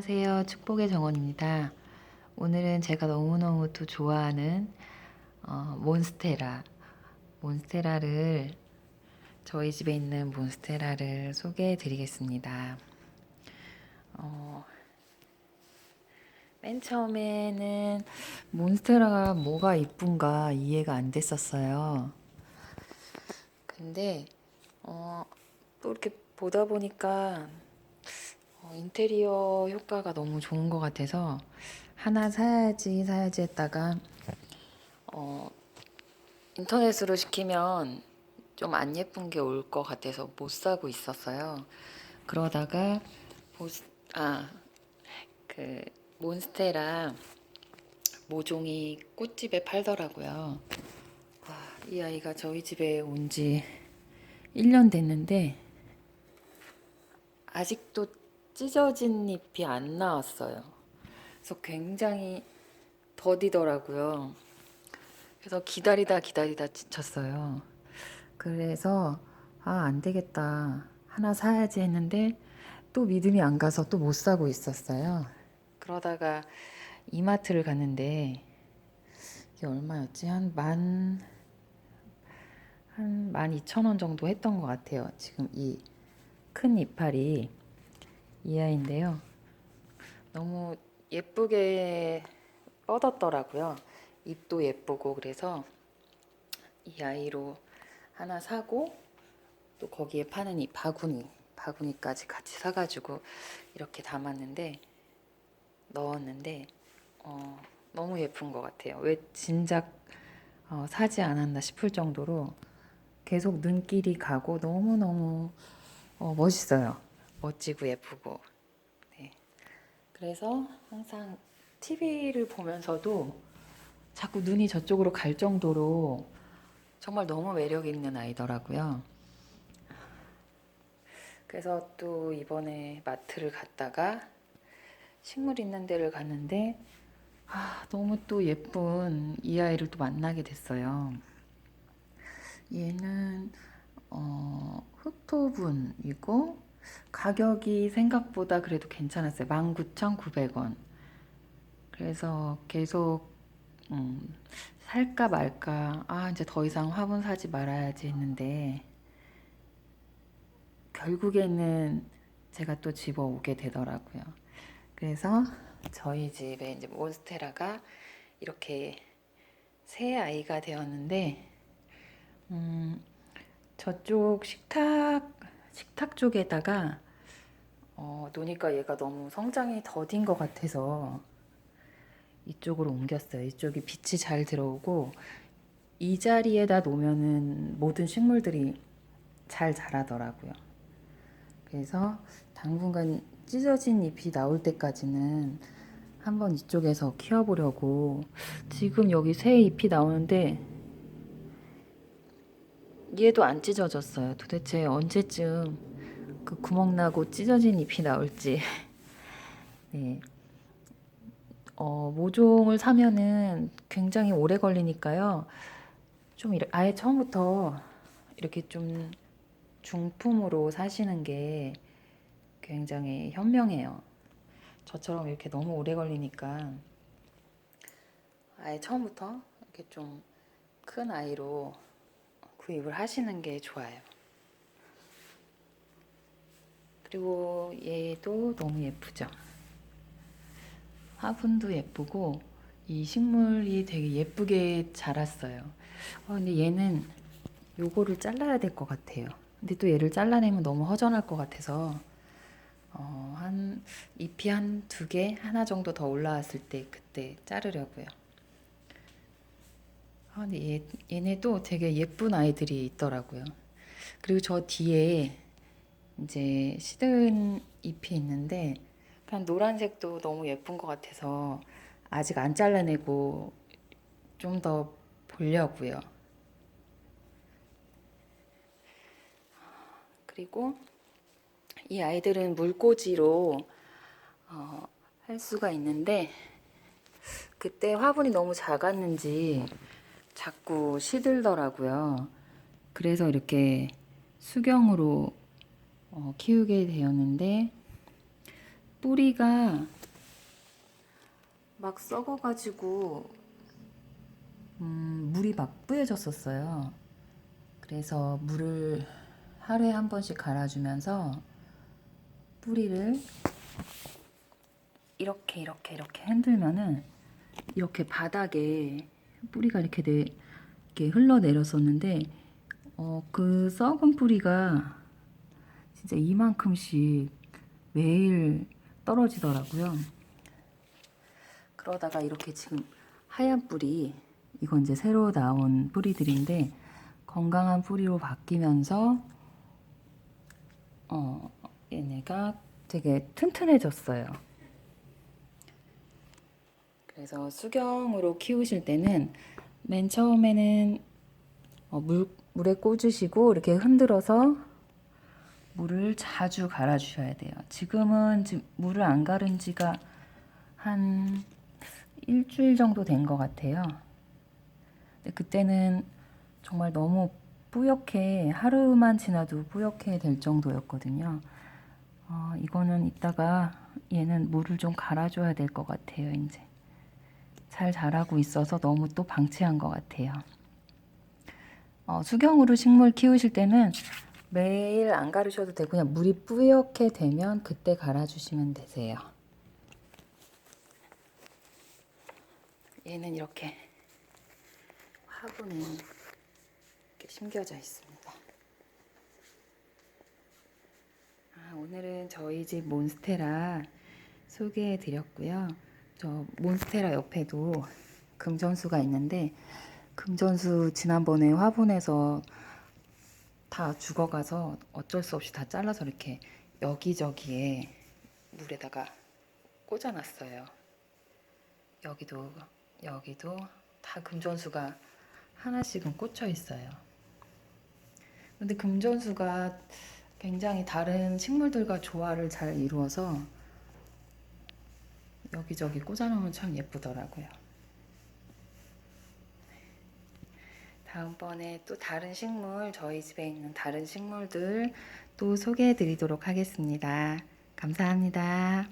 안녕하세요. 축복의 정원입니다. 오늘은 제가 너무너무 또 좋아하는 어, 몬스테라, 몬스테라를 저희 집에 있는 몬스테라를 소개해 드리겠습니다. 어, 맨 처음에는 몬스테라가 뭐가 이쁜가 이해가 안 됐었어요. 근데 어, 또 이렇게 보다 보니까 어, 인테리어 효과가 너무 좋은 것 같아서 하나 사야지 사야지 했다가 어, 인터넷으로 시키면 좀 안 예쁜 게 올 것 같아서 못 사고 있었어요. 그러다가 보스, 아, 그 몬스테라 모종이 꽃집에 팔더라고요. 아, 이 아이가 저희 집에 온 지 1년 됐는데 아직도 찢어진 잎이 안 나왔어요. 그래서 굉장히 더디더라고요. 그래서 기다리다 기다리다 지쳤어요. 그래서 아, 안 되겠다. 하나 사야지 했는데 또 믿음이 안 가서 또 못 사고 있었어요. 그러다가 이마트를 갔는데 이게 얼마였지? 한 만, 한 만 이천 원 정도 했던 것 같아요. 지금 이 큰 이파리 이 아이인데요. 너무 예쁘게 뻗었더라고요. 잎도 예쁘고 그래서 이 아이로 하나 사고 또 거기에 파는 이 바구니 바구니까지 같이 사가지고 이렇게 담았는데 넣었는데 어, 너무 예쁜 것 같아요. 왜 진작 어, 사지 않았나 싶을 정도로 계속 눈길이 가고 너무 너무 어, 멋있어요. 멋지고 예쁘고. 네. 그래서 항상 TV를 보면서도 자꾸 눈이 저쪽으로 갈 정도로 정말 너무 매력 있는 아이더라고요. 그래서 또 이번에 마트를 갔다가 식물 있는 데를 갔는데 아, 너무 또 예쁜 이 아이를 또 만나게 됐어요. 얘는 어, 흑토분이고 가격이 생각보다 그래도 괜찮았어요. 19,900원. 그래서 계속 음, 살까 말까 아 이제 더 이상 화분 사지 말아야지 했는데 결국에는 제가 또 집어오게 되더라고요. 그래서 저희 집에 이제 몬스테라가 이렇게 새 아이가 되었는데 음, 저쪽 식탁 식탁 쪽에다가 어, 노니까 얘가 너무 성장이 더딘 것 같아서 이쪽으로 옮겼어요. 이쪽이 빛이 잘 들어오고 이 자리에다 놓으면은 모든 식물들이 잘 자라더라고요. 그래서 당분간 찢어진 잎이 나올 때까지는 한번 이쪽에서 키워보려고 지금 여기 새 잎이 나오는데 얘도 안 찢어졌어요. 도대체 언제쯤 그 구멍 나고 찢어진 잎이 나올지. 네. 어, 모종을 사면은 굉장히 오래 걸리니까요. 좀 이렇게 아예 처음부터 이렇게 좀 중품으로 사시는 게 굉장히 현명해요. 저처럼 이렇게 너무 오래 걸리니까 아예 처음부터 이렇게 좀 큰 아이로 구입을 하시는 게 좋아요. 그리고 얘도 너무 예쁘죠. 화분도 예쁘고 이 식물이 되게 예쁘게 자랐어요. 어, 근데 얘는 요거를 잘라야 될 것 같아요. 근데 또 얘를 잘라내면 너무 허전할 것 같아서 어, 한 잎이 한 두 개, 하나 정도 더 올라왔을 때 그때 자르려고요. 아, 근데 얘, 얘네도 되게 예쁜 아이들이 있더라고요. 그리고 저 뒤에 이제 시든 잎이 있는데 그냥 노란색도 너무 예쁜 것 같아서 아직 안 잘라내고 좀 더 보려고요. 그리고 이 아이들은 물꽂이로 어, 할 수가 있는데 그때 화분이 너무 작았는지 자꾸 시들더라고요. 그래서 이렇게 수경으로 어, 키우게 되었는데 뿌리가 막 썩어가지고 음, 물이 막 뿌여졌었어요. 그래서 물을 하루에 한 번씩 갈아주면서 뿌리를 이렇게 이렇게 이렇게 흔들면은 이렇게 바닥에 뿌리가 이렇게 내, 이렇게 흘러내렸었는데 어, 그 썩은 뿌리가 진짜 이만큼씩 매일 떨어지더라고요. 그러다가 이렇게 지금 하얀 뿌리 이건 이제 새로 나온 뿌리들인데 건강한 뿌리로 바뀌면서 어 얘네가 되게 튼튼해졌어요. 그래서 수경으로 키우실 때는 맨 처음에는 어, 물, 물에 꽂으시고 이렇게 흔들어서 물을 자주 갈아주셔야 돼요. 지금은 지금 물을 안 갈은 지가 한 일주일 정도 된 것 같아요. 근데 그때는 정말 너무 뿌옇게 하루만 지나도 뿌옇게 될 정도였거든요. 어, 이거는 이따가 얘는 물을 좀 갈아줘야 될 것 같아요. 이제 잘 자라고 있어서 너무 또 방치한 것 같아요. 어, 수경으로 식물 키우실 때는 매일 안 가르셔도 되고 그냥 물이 뿌옇게 되면 그때 갈아주시면 되세요. 얘는 이렇게 화분에 이렇게 심겨져 있습니다. 아, 오늘은 저희 집 몬스테라 소개해 드렸고요. 저 몬스테라 옆에도 금전수가 있는데 금전수 지난번에 화분에서 다 죽어가서 어쩔 수 없이 다 잘라서 이렇게 여기저기에 물에다가 꽂아놨어요. 여기도 여기도 다 금전수가 하나씩은 꽂혀 있어요. 근데 금전수가 굉장히 다른 식물들과 조화를 잘 이루어서 여기저기 꽂아놓으면 참 예쁘더라고요. 다음번에 또 다른 식물, 저희 집에 있는 다른 식물들 또 소개해 드리도록 하겠습니다. 감사합니다.